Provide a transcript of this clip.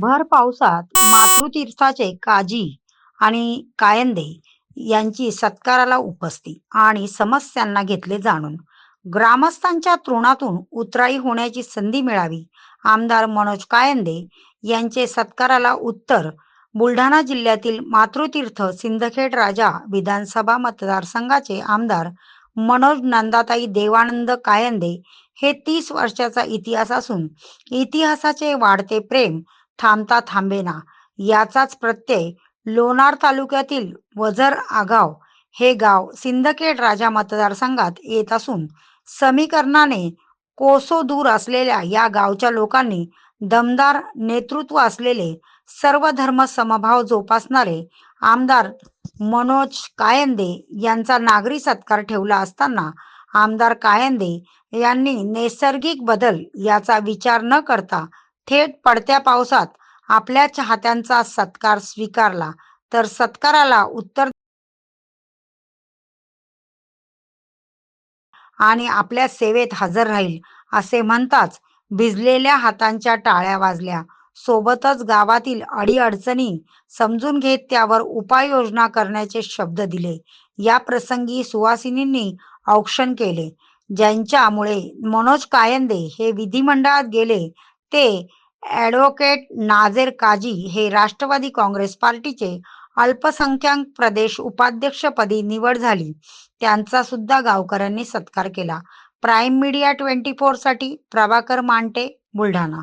भर पावसात मातृतीर्थाचे काजी आणि कायंदे यांची सत्काराला उपस्थिती आणि समस्यांना घेतले जाणून ग्रामस्थांच्या तृणातून उतराई होण्याची संधी मिळावी आमदार मनोज कायंदे यांचे सत्काराला उत्तर बुलढाणा जिल्ह्यातील मातृतीर्थ सिंदखेड राजा विधानसभा मतदारसंघाचे आमदार मनोज नंदाताई देवानंद कायंदे हे तीस वर्षाचा इतिहास असून इतिहासाचे वाढते प्रेम थांबता थांबेना. याचाच प्रत्यय लोणार तालुक्यातील वझर आगाव हे गाव सिंदखेड राजा मतदारसंघात येत असून समीकरणाने कोसो दूर असलेल्या या गावच्या लोकांनी दमदार नेतृत्व असलेले सर्व धर्म समभाव जोपासणारे आमदार मनोज कायंदे यांचा नागरी सत्कार ठेवला असताना आमदार कायंदे यांनी नैसर्गिक बदल याचा विचार न करता थेट पडत्या पावसात आपल्या चाहत्यांचा सत्कार स्वीकारला तर सत्काराला उत्तर आणि आपल्या सेवेत हजर राहील असे म्हणताच भिजलेल्या हातांच्या टाळ्या वाजल्या. सोबतच गावातील अडीअडचणी समजून घेत त्यावर उपाययोजना करण्याचे शब्द दिले. या प्रसंगी सुवासिनींनी औक्षण केले. ज्यांच्यामुळे मनोज कायंदे हे विधिमंडळात गेले ते ॲडव्होकेट नाझेर काजी हे राष्ट्रवादी काँग्रेस पार्टीचे अल्पसंख्याक प्रदेश उपाध्यक्षपदी निवड झाली. त्यांचा सुद्धा गावकऱ्यांनी सत्कार केला. प्राईम मीडिया ट्वेंटी फोरसाठी प्रभाकर मांटे बुलढाणा.